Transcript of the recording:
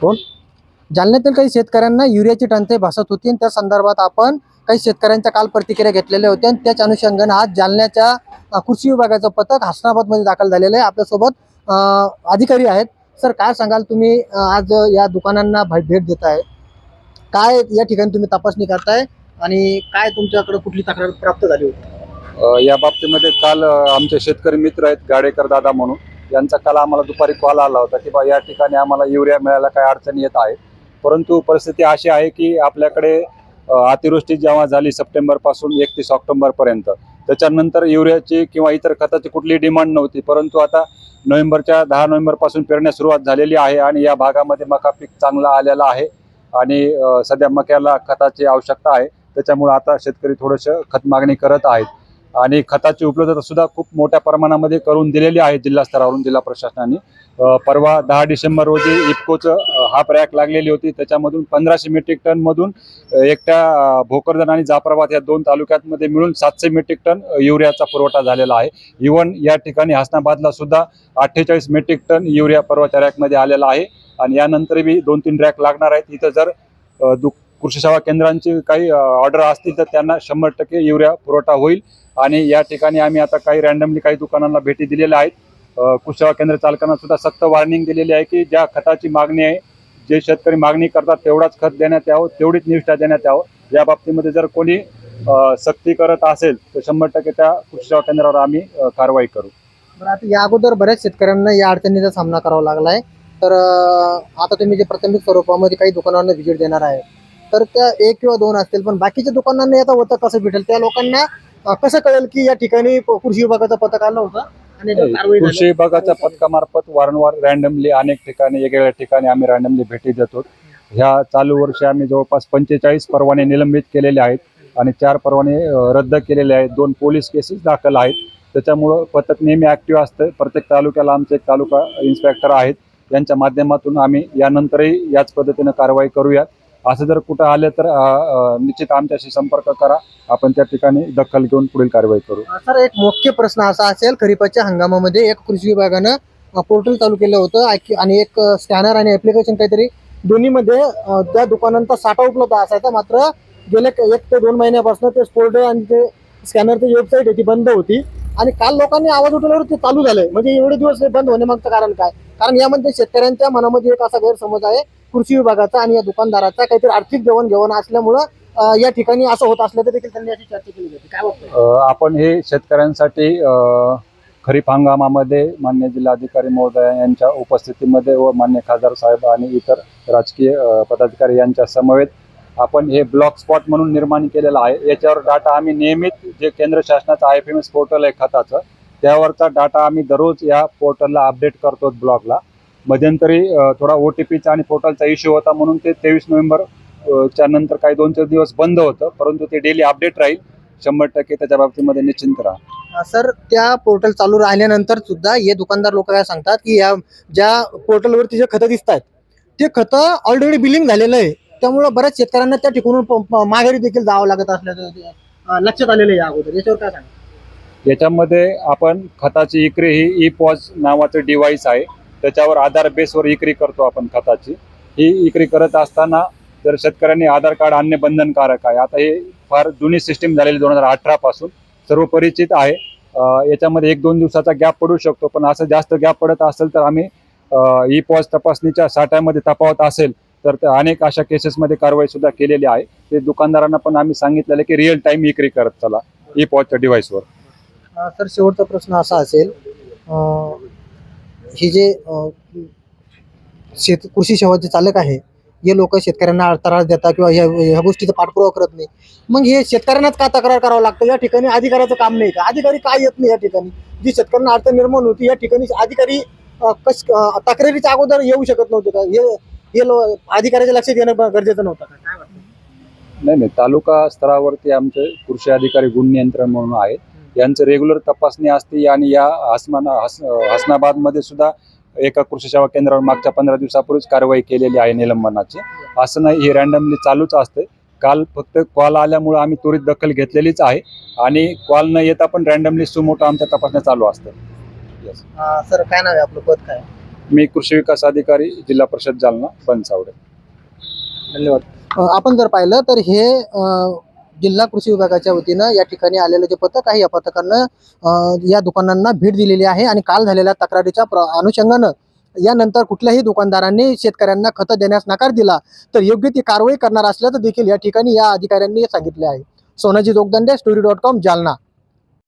कोण? जालन्यातील काही शेतकऱ्यांना युरियाची टंचाई भासत होती आणि त्या संदर्भात आपण काही शेतकऱ्यांच्या काल प्रतिक्रिया घेतलेल्या होत्या आणि त्याच अनुषंगाने आज जालन्याच्या कृषी विभागाचं पथक हसनाबादमध्ये दाखल झालेलं आहे. आपल्यासोबत अधिकारी आहेत. सर काय सांगाल तुम्ही? आज या दुकानांना भेट देत आहे काय या ठिकाणी तुम्ही तपासणी करताय आणि काय तुमच्याकडे कुठली तक्रार प्राप्त झाली होती? या बाबतीमध्ये काल आमचे शेतकरी मित्र आहेत गाडेकर दादा म्हणून. यांचा काल आम्हाला दुपारी कॉल आला होता की बा या ठिकाणी आम्हाला युरिया मिळायला काय अडचणी येत आहे. परंतु परिस्थिती अशी आहे की आपल्याकडे अतिवृष्टी जेव्हा झाली सप्टेंबरपासून एकतीस ऑक्टोबरपर्यंत त्याच्यानंतर युरियाची किंवा इतर खताची कुठलीही डिमांड नव्हती. परंतु आता नोव्हेंबरच्या दहा नोव्हेंबरपासून पेरण्यास सुरुवात झालेली आहे आणि या भागामध्ये मका पीक चांगला आलेला आहे आणि सध्या मक्याला खताची आवश्यकता आहे. त्याच्यामुळे आता शेतकरी थोडंसं खत मागणी करत आहेत. आणि खताची उपलब्धता सुद्धा खूप मोठ्या प्रमाणामध्ये करून दिलेली आहे जिल्हा स्तरावरून जिल्हा प्रशासनाने. परवा दहा डिसेंबर रोजी इफकोचं हा हाफ रॅक लागलेली होती. त्याच्यामधून पंधराशे मेट्रिक टनमधून एकट्या भोकरदन आणि जाफराबाद या दोन तालुक्यांमध्ये मिळून सातशे मेट्रिक टन युरियाचा पुरवठा झालेला आहे. इवन या ठिकाणी हसनाबादला सुद्धा अठ्ठेचाळीस मेट्रिक टन युरिया परवाच्या रॅकमध्ये आलेला आहे. आणि यानंतर बी दोन तीन रॅक लागणार आहेत. इथं जर दुख कृषी सेवा केंद्रांची काही ऑर्डर असतील तर त्यांना शंभर टक्के युरिया पुरवठा होईल. आणि या ठिकाणी आम्ही आता काही रॅन्डमली काही दुकानांना भेटी दिलेल्या आहेत. कृषी सेवा केंद्र चालकांना सुद्धा सक्त वॉर्निंग दिलेली आहे की ज्या खताची मागणी आहे जे शेतकरी मागणी करतात तेवढाच खत देण्यात यावं तेवढीच निविष्ठा देण्यात यावं. या बाबतीमध्ये जर कोणी सक्ती करत असेल तर शंभर टक्के त्या कृषी सेवा केंद्रावर आम्ही कारवाई करू. आता या अगोदर बऱ्याच शेतकऱ्यांना या अडचणीचा सामना करावा लागला आहे तर आता तुम्ही जे प्राथमिक स्वरूपामध्ये काही दुकानांना व्हिजिट देणार आहे तर त्या एक किंवा दोन असतील पण बाकीच्या दुकानांना आता होतं कसं भेटेल? त्या लोकांना कसं कळेल की या ठिकाणी कृषी विभागाचं पथक आलं होतं आणि याच्यावर कारवाई झाली. कृषी विभागाच्या पथकामार्फत वारंवार रॅन्डमली अनेक ठिकाणी वेगवेगळ्या ठिकाणी आम्ही रॅन्डमली भेटी देतो. ह्या चालू वर्षी आम्ही जवळपास पंचेचाळीस परवाने निलंबित केलेले आहेत आणि चार परवाने अ, रद्द केलेले आहेत. दोन पोलीस केसेस दाखल आहेत. त्याच्यामुळं पथक नेहमी ऍक्टिव्ह असतं. प्रत्येक तालुक्याला आमचे एक तालुका इन्स्पेक्टर आहेत. यांच्या माध्यमातून आम्ही यानंतरही याच पद्धतीनं कारवाई करूयात. असं जर कुठं आलं तर निश्चित आमच्याशी संपर्क करा. आपण त्या ठिकाणी दखल घेऊन पुढील कारवाई करू. सर एक मुख्य प्रश्न असा असेल खरीपाच्या हंगामामध्ये एक कृषी विभागानं पोर्टल चालू केलं होतं. आणि एक स्कॅनर आणि ऍप्लिकेशन काहीतरी दोन्हीमध्ये त्या दुकानांचा साठा उपलब्ध असायचा. मात्र गेल्या एक ते दोन महिन्यापासून ते पोर्टल आणि ते स्कॅनरची वेबसाईट आहे ती बंद होती. आणि काल लोकांनी आवाज उठवल्यावर ते चालू झालंय. म्हणजे एवढे दिवस हे बंद होण्यामागचं कारण काय? कारण यामध्ये शेतकऱ्यांच्या मनामध्ये एक असा गैरसमज आहे कृषी विभागाचा आणि या दुकानदाराचा काहीतरी आर्थिक देवाणघेवाण असल्यामुळं या ठिकाणी असं होत असलं तर देखील त्यांनी चर्चा केली काय वाटतं आपण हे शेतकऱ्यांसाठी खरीप हंगामामध्ये मान्य जिल्हाधिकारी महोदय यांच्या उपस्थितीमध्ये व मान्य खासदार साहेब आणि इतर राजकीय पदाधिकारी यांच्या समवेत आपण हे ब्लॉक स्पॉट म्हणून निर्माण केलेलं आहे. याच्यावर डाटा आम्ही नियमित जे केंद्र शासनाचं I F M S portal आहे खताचं त्यावरचा डाटा आम्ही दररोज या पोर्टलला अपडेट करतो ब्लॉगला मध्यंतरी थोडा ओ टी पीचा आणि पोर्टलचा इश्यू होता म्हणून ते तेवीस नोव्हेंबर च्या नंतर काही दोन चार दिवस बंद होतं परंतु ते डेली अपडेट राहील. शंभर टक्के त्याच्या बाबतीमध्ये निश्चिंत राहा. सर त्या पोर्टल चालू राहिल्यानंतर सुद्धा हे दुकानदार लोक काय सांगतात की या ज्या पोर्टलवरती जे खतं दिसत आहेत ते खतं ऑलरेडी बिलिंग झालेलं आहे. त्यामुळं बऱ्याच शेतकऱ्यांना त्या ठिकाणून माघारी देखील जावं लागत असल्याचं लक्षात आलेलं आहे या अगोदर. याच्यावर काय सांगा याच्यामध्ये आपण खताची इक्री ही ई पॉज नावाचं डिव्हाइस आहे. त्याच्यावर आधार बेसवर विक्री करतो आपण खताची. ही विक्री करत असताना जर शेतकऱ्यांनी आधार कार्ड आणणे बंधनकारक आहे. आता हे फार जुनी सिस्टीम झालेली दोन हजार अठरा पासून सर्व परिचित आहे याच्यामध्ये एक दोन दिवसाचा गॅप पडू शकतो. पण असं जास्त गॅप पडत असेल तर आम्ही ई पॉज तपासणीच्या साठ्यामध्ये तफावत असेल तर त्या अनेक अशा केसेसमध्ये कारवाई सुद्धा केलेली आहे. ते दुकानदारांना पण आम्ही सांगितलेलं की रिअल टाइम इक्री करत चला ई पॉजच्या डिव्हाइसवर सर तर शेवटचा प्रश्न असा असेल हे जे शेत कृषी सेवाचे चालक आहे हे लोक शेतकऱ्यांना त्रास देतात किंवा ह्या ह्या गोष्टीचा पाठपुरावा करत नाही. मग हे शेतकऱ्यांनाच का तक्रार करावं लागतं? या ठिकाणी अधिकाऱ्याचं काम नाही का? अधिकारी काय येत नाही या ठिकाणी? जी शेतकऱ्यांना अडचण निर्माण होती या ठिकाणी अधिकारी कश तक्रारीच्या अगोदर येऊ शकत नव्हते का? हे हे लो अधिकाऱ्याच्या लक्षात येणं गरजेचं नव्हतं का? काय वाटतं? नाही नाही. तालुका स्तरावरती आमचे कृषी अधिकारी गुण नियंत्रण म्हणून आहेत. यांचं रेग्युलर तपासणी असते आणि या हसमान हस हसनाबादमध्ये सुद्धा एका कृषी सेवा केंद्रावर मागच्या पंधरा दिवसापूर्वीच कारवाई केलेली आहे निलंबनाची. असं नाही हे रॅन्डमली चालूच असते काल फक्त कॉल आल्यामुळे आम्ही त्वरित दखल घेतलेलीच आहे आणि कॉल न येता पण रॅन्डमली सुमोटो आमच्या तपासण्या चालू असतात. सर काय नाव आहे आपलं? पद काय मी कृषी विकास अधिकारी जिल्हा परिषद जालना बनसावडे. धन्यवाद. आपण जर पाहिलं तर हे जिल्हा कृषी विभागाच्या वतीनं या ठिकाणी आलेलं जे पथक आहे या पथकानं या दुकानांना भेट दिलेली आहे आणि काल झालेल्या तक्रारीच्या प्र- अनुषंगानं यानंतर कुठल्याही दुकानदारांनी शेतकऱ्यांना खतं देण्यास नकार दिला तर योग्य ती कारवाई करणार असल्याचं देखील या ठिकाणी या अधिकाऱ्यांनी सांगितले आहे. Sonaji Jogdande story dot com Jalna.